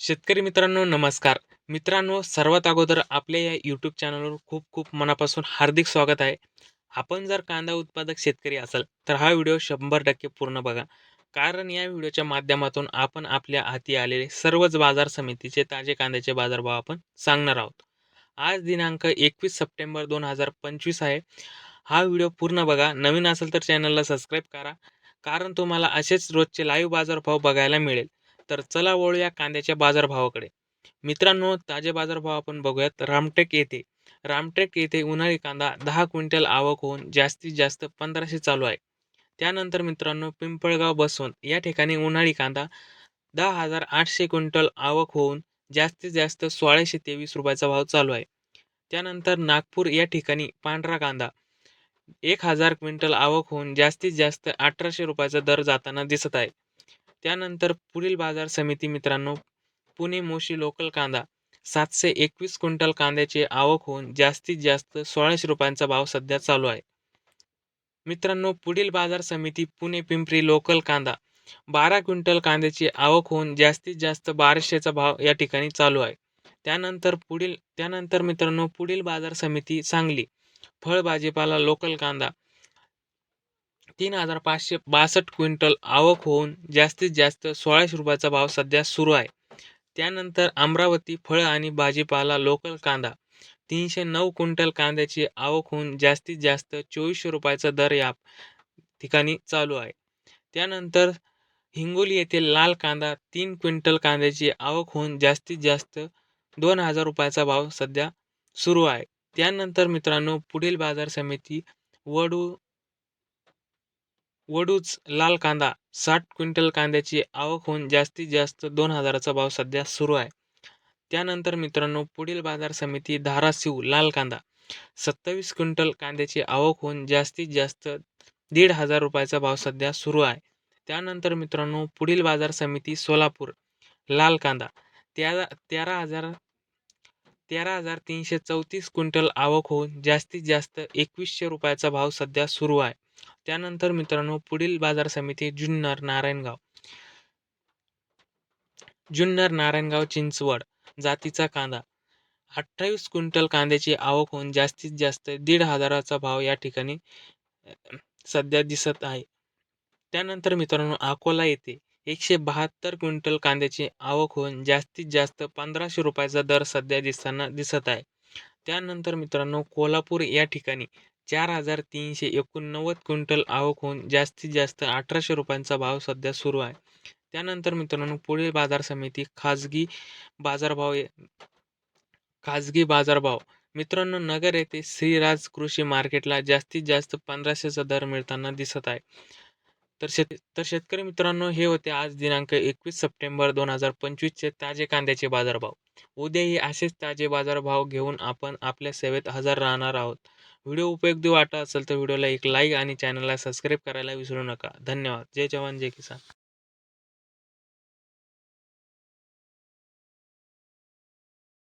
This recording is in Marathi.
शेतकरी मित्रांनो नमस्कार. मित्रांनो सर्वात अगोदर आपल्या या यूट्यूब चॅनलवर खूप खूप मनापासून हार्दिक स्वागत आहे. आपण जर कांदा उत्पादक शेतकरी असाल तर हा व्हिडिओ शंभर टक्के पूर्ण बघा. कारण या व्हिडिओच्या माध्यमातून आपण आपल्या हाती आलेले सर्वच बाजार समितीचे ताजे कांद्याचे बाजारभाव आपण सांगणार आहोत. आज दिनांक एकवीस सप्टेंबर दोन हजार पंचवीस आहे. हा व्हिडिओ पूर्ण बघा. नवीन असेल तर चॅनलला सबस्क्राईब करा. कारण तुम्हाला असेच रोजचे लाईव्ह बाजारभाव बघायला मिळेल. तर चला वळूया कांद्याच्या बाजारभावाकडे. मित्रांनो ताजे बाजारभाव आपण बघूयात. रामटेक येथे रामटेक येथे उन्हाळी कांदा दहा क्विंटल आवक होऊन जास्तीत जास्त पंधराशे चालू आहे. त्यानंतर मित्रांनो पिंपळगाव बसवंत या ठिकाणी उन्हाळी कांदा दहा हजार आठशे क्विंटल आवक होऊन जास्तीत जास्त सोळाशे तेवीस रुपयाचा भाव चालू आहे. त्यानंतर नागपूर या ठिकाणी पांढरा कांदा एक हजार क्विंटल आवक होऊन जास्तीत जास्त अठराशे रुपयाचा दर जाताना दिसत आहे. त्यानंतर पुढील बाजार समिती मित्रांनो पुणे मोशी लोकल कांदा. सातशे एकवीस क्विंटल कांद्याची आवक होऊन जास्तीत जास्त सोळाशे रुपयांचा भाव सध्या चालू आहे. मित्रांनो पुढील बाजार समिती पुणे पिंपरी लोकल कांदा. बारा क्विंटल कांद्याची आवक होऊन जास्तीत जास्त बाराशेचा भाव या ठिकाणी चालू आहे. त्यानंतर पुढील त्यानंतर मित्रांनो पुढील बाजार समिती सांगली. फळ भाजीपाला लोकल कांदा. तीन हजार पाचशे बासष्ट क्विंटल आवक होऊन जास्तीत जास्त सोळाशे रुपयाचा भाव सध्या सुरू आहे. त्यानंतर अमरावती फळं आणि भाजीपाला लोकल कांदा तीनशे नऊ क्विंटल कांद्याची आवक होऊन जास्तीत जास्त चोवीसशे रुपयाचा दर या ठिकाणी चालू आहे. त्यानंतर हिंगोली येथील लाल कांदा तीन क्विंटल कांद्याची आवक होऊन जास्तीत जास्त दोन हजार रुपयाचा भाव सध्या सुरू आहे. त्यानंतर मित्रांनो पुढील बाजार समिती वडू वडूच लाल कांदा साठ क्विंटल कांद्याची आवक होऊन जास्तीत जास्त दोन हजाराचा भाव सध्या सुरू आहे. त्यानंतर मित्रांनो पुढील बाजार समिती धाराशिव लाल कांदा सत्तावीस क्विंटल कांद्याची आवक होऊन जास्तीत जास्त दीड हजार रुपयाचा भाव सध्या सुरू आहे. त्यानंतर मित्रांनो पुढील बाजार समिती सोलापूर लाल कांदा तेरा तेरा हजार तेरा हजार तीनशे चौतीस क्विंटल आवक होऊन जास्तीत जास्त एकवीसशे रुपयाचा भाव सध्या सुरू आहे. त्यानंतर मित्रांनो पुढील बाजार समिती जुन्नर नारायणगाव. जुन्नर नारायणगाव चिंचवड जातीचा कांदा. अठ्ठावीस क्विंटल कांद्याची आवक होऊन जास्तीत जास्त दीड हजाराचा भाव या ठिकाणी सध्या दिसत आहे. त्यानंतर मित्रांनो अकोला येथे एकशे बहात्तर क्विंटल कांद्याची आवक होऊन जास्तीत जास्त पंधराशे रुपयाचा दर सध्या दिसताना दिसत आहे. त्यानंतर मित्रांनो कोल्हापूर या ठिकाणी चार हजार तीनशे एकोणनव्वद क्विंटल आवक होऊन जास्तीत जास्त अठराशे रुपयांचा भाव सध्या सुरू आहे. त्यानंतर मित्रांनो पुढील बाजार समिती खाजगी बाजारभाव खाजगी बाजारभाव. मित्रांनो नगर येथे श्रीराज कृषी मार्केटला जास्तीत जास्त पंधराशेचा दर मिळताना दिसत आहे. तर शेत तर शेतकरी मित्रांनो हे होते आज दिनांक एकवीस सप्टेंबर दोन हजार पंचवीसचे ताजे कांद्याचे बाजारभाव. उद्याही असेच ताजे बाजारभाव घेऊन आपण आपल्या सेवेत हजर राहणार आहोत. व्हिडिओ उपयोगी वाटत असेल तर व्हिडिओला एक लाईक आणि चॅनलला सबस्क्राईब करायला विसरू नका. धन्यवाद. जय जवान जय किसान.